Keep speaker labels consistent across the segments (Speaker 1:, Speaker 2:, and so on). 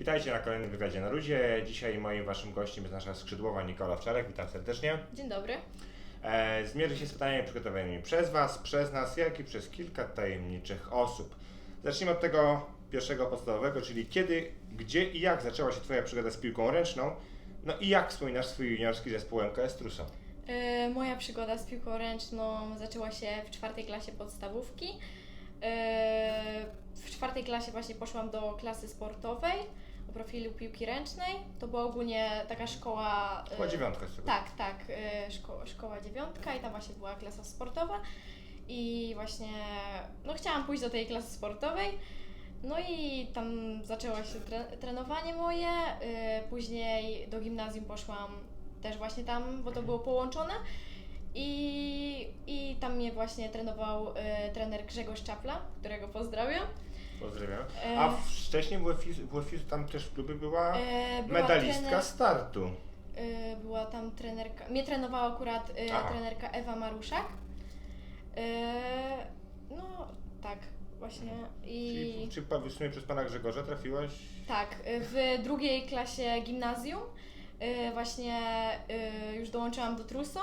Speaker 1: Witajcie na kolejnym wywiadzie na Rudzie. Dzisiaj moim waszym gościem jest nasza skrzydłowa Nikola Wczarek. Witam serdecznie.
Speaker 2: Dzień dobry.
Speaker 1: E, zmierzy się z pytaniami przygotowanymi przez was, przez nas, jak i przez kilka tajemniczych osób. Zacznijmy od tego pierwszego podstawowego, czyli kiedy, gdzie i jak zaczęła się twoja przygoda z piłką ręczną? No i jak wspominasz swój juniorski zespół MKS Truso?
Speaker 2: E, moja przygoda z piłką ręczną zaczęła się w czwartej klasie podstawówki. E, w czwartej klasie właśnie poszłam do klasy sportowej o profilu piłki ręcznej. To była ogólnie taka szkoła. e,
Speaker 1: Była dziewiątka z tego.
Speaker 2: Tak, tak, e, szko- szkoła dziewiątka i tam właśnie była klasa sportowa. I właśnie, no chciałam pójść do tej klasy sportowej. No i tam zaczęło się tre- trenowanie moje. y, Później do gimnazjum poszłam też właśnie tam, bo to było połączone. I, I tam mnie właśnie trenował y, trener Grzegorz Czapla, którego pozdrawiam.
Speaker 1: Pozdrawiam.
Speaker 2: E,
Speaker 1: A wcześniej w WFIZ, w WFIZ tam też w klubie była
Speaker 2: E, była
Speaker 1: medalistka
Speaker 2: trener-
Speaker 1: startu.
Speaker 2: Y, była tam trenerka, mnie trenowała akurat
Speaker 1: Aha.
Speaker 2: trenerka Ewa Maruszak. Y, no tak, właśnie. I
Speaker 1: Czyli, czy w sumie przez pana Grzegorza trafiłaś?
Speaker 2: tak, y, w drugiej klasie gimnazjum y, właśnie y, już dołączyłam do Truso.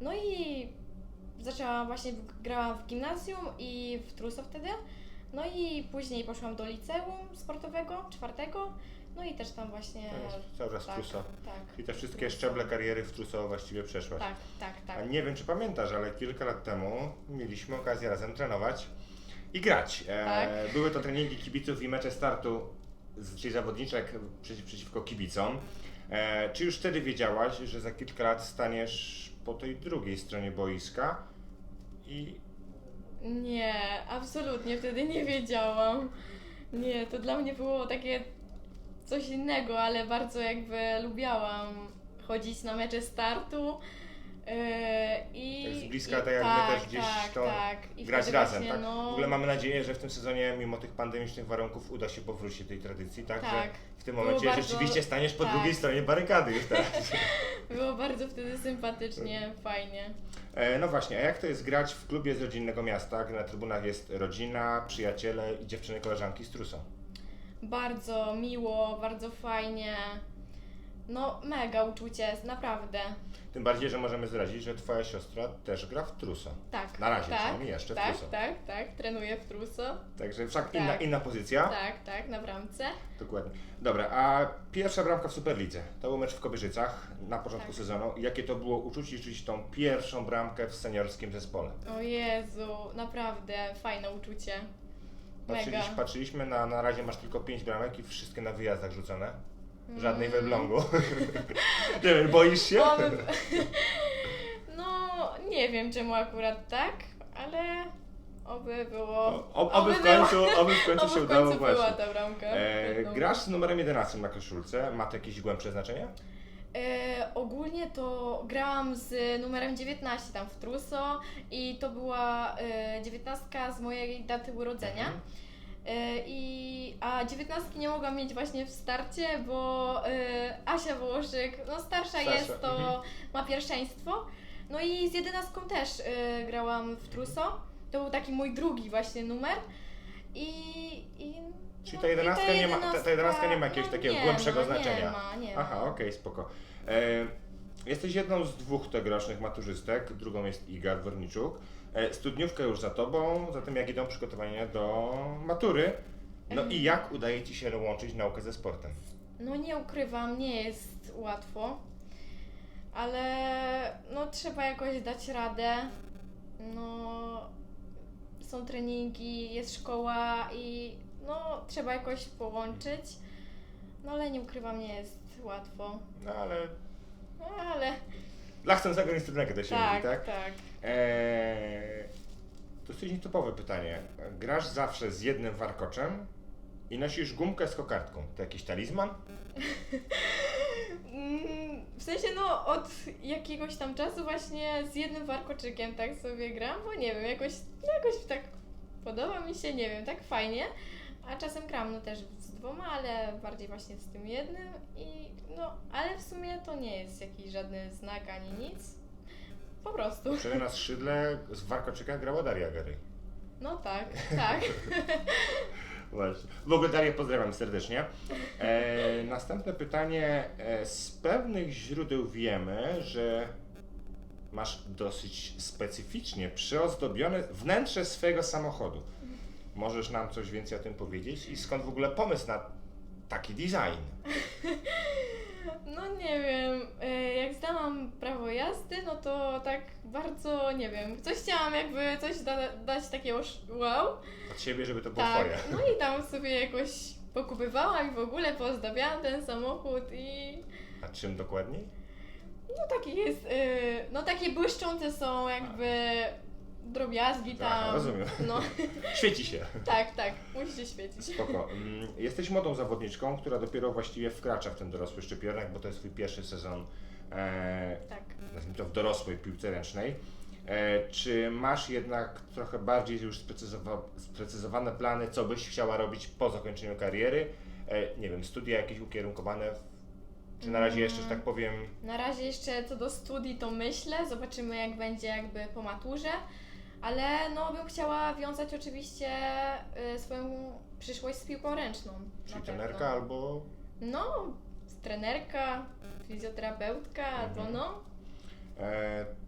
Speaker 2: No i zaczęłam właśnie, w- grałam w gimnazjum i w Truso wtedy. No i później poszłam do liceum sportowego, czwartego. No i też tam właśnie...
Speaker 1: Cały czas
Speaker 2: tak,
Speaker 1: Truso.
Speaker 2: tak.
Speaker 1: I te wszystkie szczeble kariery w Truso właściwie przeszłaś.
Speaker 2: Tak, tak, tak.
Speaker 1: A nie wiem, czy pamiętasz, ale kilka lat temu mieliśmy okazję razem trenować i grać. E,
Speaker 2: Tak.
Speaker 1: Były to treningi kibiców i mecze startu, z- czyli zawodniczek przeciw, przeciwko kibicom. E, czy już wtedy wiedziałaś, że za kilka lat staniesz po tej drugiej stronie boiska i
Speaker 2: Nie, absolutnie wtedy nie wiedziałam. Nie, to dla mnie było takie coś innego, ale bardzo jakby lubiałam chodzić na mecze startu. Yy, i,
Speaker 1: tak z bliska,
Speaker 2: i,
Speaker 1: tak jak my też gdzieś
Speaker 2: tak,
Speaker 1: to
Speaker 2: tak.
Speaker 1: Grać razem,
Speaker 2: właśnie,
Speaker 1: tak?
Speaker 2: No,
Speaker 1: W ogóle mamy nadzieję, że w tym sezonie, mimo tych pandemicznych warunków, uda się powrócić do tej tradycji, tak?
Speaker 2: Tak.
Speaker 1: Że w tym momencie
Speaker 2: bardzo-
Speaker 1: rzeczywiście staniesz po
Speaker 2: tak.
Speaker 1: drugiej stronie barykady już teraz.
Speaker 2: Było bardzo wtedy sympatycznie, fajnie.
Speaker 1: E, No właśnie, a jak to jest grać w klubie z rodzinnego miasta, gdy na trybunach jest rodzina, przyjaciele i dziewczyny, koleżanki z Truso?
Speaker 2: Bardzo miło, bardzo fajnie. No, mega uczucie, naprawdę.
Speaker 1: Tym bardziej, że możemy zdradzić, że twoja siostra też gra w Truso.
Speaker 2: Tak.
Speaker 1: Na razie
Speaker 2: tak,
Speaker 1: przynajmniej jeszcze w
Speaker 2: tak,
Speaker 1: Truso.
Speaker 2: tak, tak, trenuję w Truso.
Speaker 1: Także wszak
Speaker 2: Tak.
Speaker 1: inna, inna pozycja.
Speaker 2: Tak, tak, na bramce.
Speaker 1: Dokładnie. Dobra, a pierwsza bramka w Superlidze. To był mecz w Kobierzycach na początku
Speaker 2: Tak.
Speaker 1: sezonu. Jakie to było uczucie liczyć tą pierwszą bramkę w seniorskim zespole?
Speaker 2: O Jezu, naprawdę fajne uczucie.
Speaker 1: Patrzyliś, patrzyliśmy na, na razie masz tylko pięć bramek i wszystkie na wyjazdach rzucone. Żadnej w
Speaker 2: Mm.
Speaker 1: Elblągu. Nie wiem, boisz się?
Speaker 2: Oby... No, nie wiem czemu akurat tak, ale oby było.
Speaker 1: O- ob- Oby w
Speaker 2: było-
Speaker 1: końcu, oby w końcu
Speaker 2: oby
Speaker 1: się
Speaker 2: w
Speaker 1: udało
Speaker 2: końcu była
Speaker 1: właśnie.
Speaker 2: ta bramka.
Speaker 1: E, grasz z numerem 11 na koszulce. Ma to jakieś głębsze znaczenie?
Speaker 2: E, ogólnie to grałam z numerem 19 tam w Truso i to była e, 19 z mojej daty urodzenia.
Speaker 1: Mhm.
Speaker 2: E, I, a 19 nie mogłam mieć właśnie w starcie, bo e, Asia Wołoszyk, no starsza,
Speaker 1: Starsza,
Speaker 2: jest, to
Speaker 1: mhm.
Speaker 2: ma pierwszeństwo. No i z 11 też e, grałam w Truso. To był taki mój drugi właśnie numer. I, i
Speaker 1: Czyli
Speaker 2: no,
Speaker 1: ta
Speaker 2: i
Speaker 1: jedenastka nie ma- ta- ta jedenastka nie ma jakiegoś
Speaker 2: no,
Speaker 1: takiego
Speaker 2: nie
Speaker 1: głębszego
Speaker 2: ma,
Speaker 1: znaczenia.
Speaker 2: Nie ma, nie
Speaker 1: Aha,
Speaker 2: ma.
Speaker 1: okej, spoko. E, jesteś jedną z dwóch tegorocznych maturzystek, drugą jest Iga Dworniczuk. E, studniówkę już za tobą, zatem jak idą przygotowania do matury? No i jak udaje Ci się łączyć naukę ze sportem?
Speaker 2: No nie ukrywam, nie jest łatwo, ale no trzeba jakoś dać radę. No są treningi, jest szkoła i no trzeba jakoś połączyć. No ale nie ukrywam, nie jest łatwo.
Speaker 1: No ale
Speaker 2: No, ale
Speaker 1: dla chcącego nic trudnego to się
Speaker 2: tak,
Speaker 1: mówi, tak?
Speaker 2: tak.
Speaker 1: Eee, to jest nietypowe pytanie. Grasz zawsze z jednym warkoczem i nosisz gumkę z kokardką. To jakiś talizman?
Speaker 2: Mm, W sensie no od jakiegoś tam czasu właśnie z jednym warkoczykiem tak sobie gram, bo nie wiem, jakoś, jakoś tak podoba mi się, nie wiem, tak fajnie. A czasem gram no też z dwoma, ale bardziej właśnie z tym jednym i no, ale w sumie to nie jest jakiś żadny znak ani nic. Po prostu.
Speaker 1: Wczoraj na skrzydle z warkoczyka grała Daria Gary.
Speaker 2: No tak, tak.
Speaker 1: Właśnie. W ogóle Darię pozdrawiam serdecznie. E, następne pytanie. E, z pewnych źródeł wiemy, że masz dosyć specyficznie przyozdobione wnętrze swojego samochodu. Możesz nam coś więcej o tym powiedzieć i skąd w ogóle pomysł na taki design?
Speaker 2: No nie wiem, y, jak zdałam prawo jazdy, no to tak bardzo, nie wiem, coś chciałam jakby coś da, dać takiego sz- wow.
Speaker 1: Od siebie, żeby to było
Speaker 2: Tak,
Speaker 1: twoje.
Speaker 2: no i tam sobie jakoś pokupywałam i w ogóle pozdawiałam ten samochód i
Speaker 1: A czym dokładniej?
Speaker 2: no taki jest, y, no takie błyszczące są jakby drobiazgi tam.
Speaker 1: Aha, rozumiem.
Speaker 2: No,
Speaker 1: Świeci się.
Speaker 2: tak, tak, musi się świecić.
Speaker 1: Spoko. Mm, Jesteś młodą zawodniczką, która dopiero właściwie wkracza w ten dorosły szczypiorek, bo to jest twój pierwszy sezon, e,
Speaker 2: Tak.
Speaker 1: nazwijmy to w dorosłej piłce ręcznej. E, czy masz jednak trochę bardziej już sprecyzowa- sprecyzowane plany, co byś chciała robić po zakończeniu kariery? E, nie wiem, studia jakieś ukierunkowane? Czy na razie jeszcze, że tak powiem,
Speaker 2: Na razie jeszcze co do studii to myślę, zobaczymy jak będzie jakby po maturze, ale no bym chciała wiązać oczywiście y, swoją przyszłość z piłką ręczną. na
Speaker 1: czyli
Speaker 2: pewno.
Speaker 1: trenerka albo
Speaker 2: No, trenerka, fizjoterapeutka, to
Speaker 1: Mhm.
Speaker 2: no.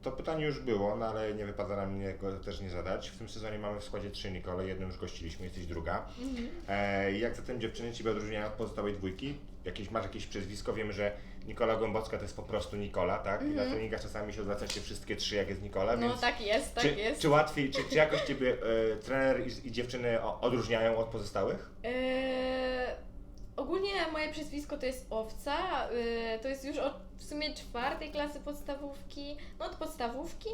Speaker 1: E, To pytanie już było, no ale nie wypada nam mnie go też nie zadać. W tym sezonie mamy w składzie trzy Nikole, jedną już gościliśmy, jesteś druga.
Speaker 2: Mhm.
Speaker 1: E, jak zatem dziewczyny Ciebie odróżniają od pozostałej dwójki? Jakieś, masz jakieś przezwisko? Wiemy, że Nikola Głębocka to jest po prostu Nikola, tak? I na
Speaker 2: Mhm.
Speaker 1: treningach czasami się odwracacie wszystkie trzy, jak jest Nikola,
Speaker 2: No
Speaker 1: więc
Speaker 2: tak jest, tak
Speaker 1: czy,
Speaker 2: jest.
Speaker 1: czy łatwiej, czy, czy jakoś Ciebie e, trener i, i dziewczyny o, odróżniają od pozostałych?
Speaker 2: Eee, ogólnie moje przezwisko to jest owca. Eee, to jest już od w sumie czwartej klasy podstawówki, no od podstawówki.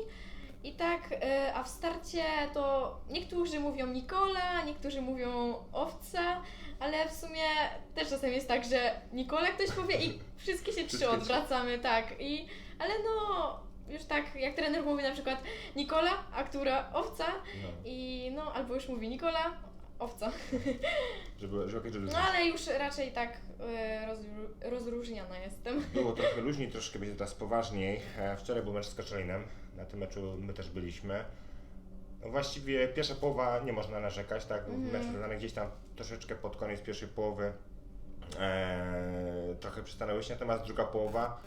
Speaker 2: I tak, e, a w starcie to niektórzy mówią Nikola, niektórzy mówią owca, ale w sumie też czasem jest tak, że Nikola ktoś powie i wszystkie się trzy. odwracamy, tak. I, ale no, już tak, jak trener mówi na przykład Nikola, a która owca,
Speaker 1: No,
Speaker 2: i no, albo już mówi Nikola, owca.
Speaker 1: żeby, żeby, żeby
Speaker 2: No ale już raczej tak y, rozru- rozróżniona jestem.
Speaker 1: Było trochę luźniej, troszkę będzie teraz poważniej. E, Wczoraj był mecz z Koszalinem. Na tym meczu my też byliśmy. No właściwie pierwsza połowa nie można narzekać, tak?
Speaker 2: Mhm.
Speaker 1: Mecz wygrany gdzieś tam troszeczkę pod koniec pierwszej połowy. E, trochę przystanęłyście, natomiast druga połowa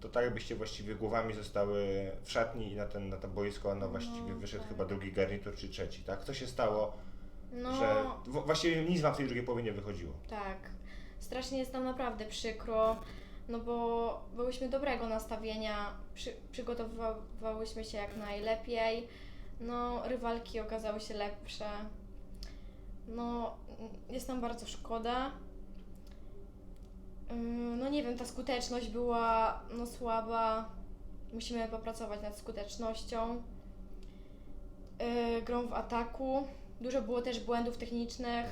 Speaker 1: to tak jakbyście właściwie głowami zostały w szatni i na, ten, na to boisko no właściwie wyszedł
Speaker 2: tak.
Speaker 1: chyba drugi garnitur czy trzeci, tak? Co się stało,
Speaker 2: No,
Speaker 1: że w, właściwie nic wam w tej drugiej połowie nie wychodziło?
Speaker 2: tak. Strasznie jest nam naprawdę przykro, no bo byłyśmy dobrego nastawienia, przy, przygotowywałyśmy się jak najlepiej. No, rywalki okazały się lepsze. No, jest nam bardzo szkoda. Ym, No nie wiem, ta skuteczność była no słaba. Musimy popracować nad skutecznością. Yy, grą w ataku. Dużo było też błędów technicznych.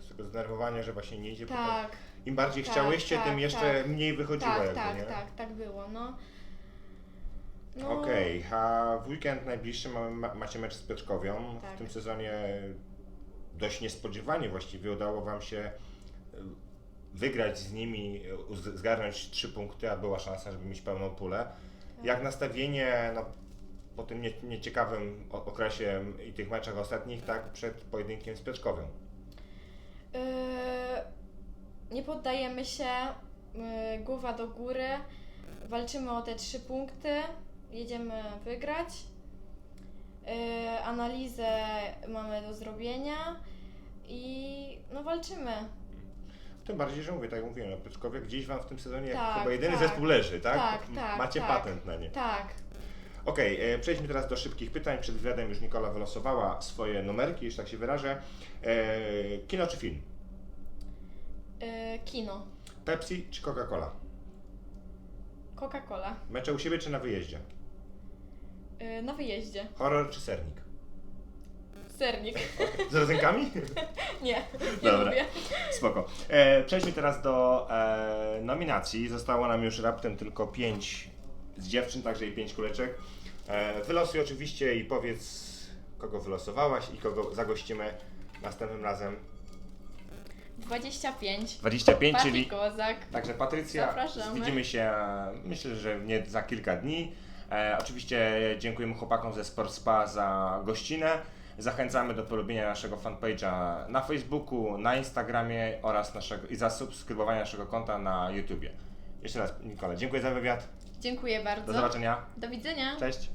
Speaker 1: Z tego zdenerwowania, że właśnie nie idzie po to.
Speaker 2: Tak,
Speaker 1: Im bardziej
Speaker 2: Tak,
Speaker 1: chciałyście,
Speaker 2: tak,
Speaker 1: tym jeszcze
Speaker 2: tak.
Speaker 1: mniej wychodziło
Speaker 2: tak,
Speaker 1: jakby,
Speaker 2: tak,
Speaker 1: nie?
Speaker 2: tak, tak było, no. no
Speaker 1: Okej, a w weekend najbliższy mamy, ma, macie mecz z Piotrkowią.
Speaker 2: Tak.
Speaker 1: W tym sezonie dość niespodziewanie właściwie udało Wam się y, wygrać z nimi, uz- zgarnąć trzy punkty, a była szansa, żeby mieć pełną pulę.
Speaker 2: Tak.
Speaker 1: Jak nastawienie no, po tym nie, nieciekawym okresie i tych meczach ostatnich, tak, przed pojedynkiem z Piotrkowią?
Speaker 2: Yy, nie poddajemy się, yy, głowa do góry, walczymy o te trzy punkty, jedziemy wygrać. Yy, analizę mamy do zrobienia i no walczymy.
Speaker 1: Tym bardziej, że mówię, tak jak mówiłem, no, Piotrkowie gdzieś Wam w tym sezonie
Speaker 2: Tak,
Speaker 1: chyba jedyny
Speaker 2: tak.
Speaker 1: zespół leży, tak?
Speaker 2: Tak, tak,
Speaker 1: Macie
Speaker 2: tak.
Speaker 1: patent na nie.
Speaker 2: Tak,
Speaker 1: Okej, e, przejdźmy teraz do szybkich pytań. Przed wywiadem już Nikola wylosowała swoje numerki, jeśli tak się wyrażę. E, kino czy film?
Speaker 2: yy, kino,
Speaker 1: Pepsi czy Coca-Cola?
Speaker 2: Coca-Cola,
Speaker 1: Mecze u siebie czy na wyjeździe?
Speaker 2: na wyjeździe,
Speaker 1: Horror czy sernik?
Speaker 2: sernik,
Speaker 1: Z rodzynkami?
Speaker 2: nie, nie
Speaker 1: Dobra.
Speaker 2: lubię.
Speaker 1: Spoko. E, przejdźmy teraz do e, nominacji. Zostało nam już raptem tylko pięć z dziewczyn, także i pięć kuleczek. E, wylosuj oczywiście i powiedz, kogo wylosowałaś i kogo zagościmy następnym razem.
Speaker 2: 25,
Speaker 1: 25,
Speaker 2: Patryk
Speaker 1: czyli
Speaker 2: Kozak.
Speaker 1: Także Patrycja,
Speaker 2: Zapraszamy.
Speaker 1: widzimy się myślę, że nie za kilka dni. E, oczywiście dziękujemy chłopakom ze Sport Spa za gościnę. Zachęcamy do polubienia naszego fanpage'a na Facebooku, na Instagramie oraz naszego, i zasubskrybowania naszego konta na YouTubie. Jeszcze raz, Nikola, dziękuję za wywiad.
Speaker 2: Dziękuję bardzo.
Speaker 1: Do zobaczenia.
Speaker 2: Do widzenia.
Speaker 1: Cześć.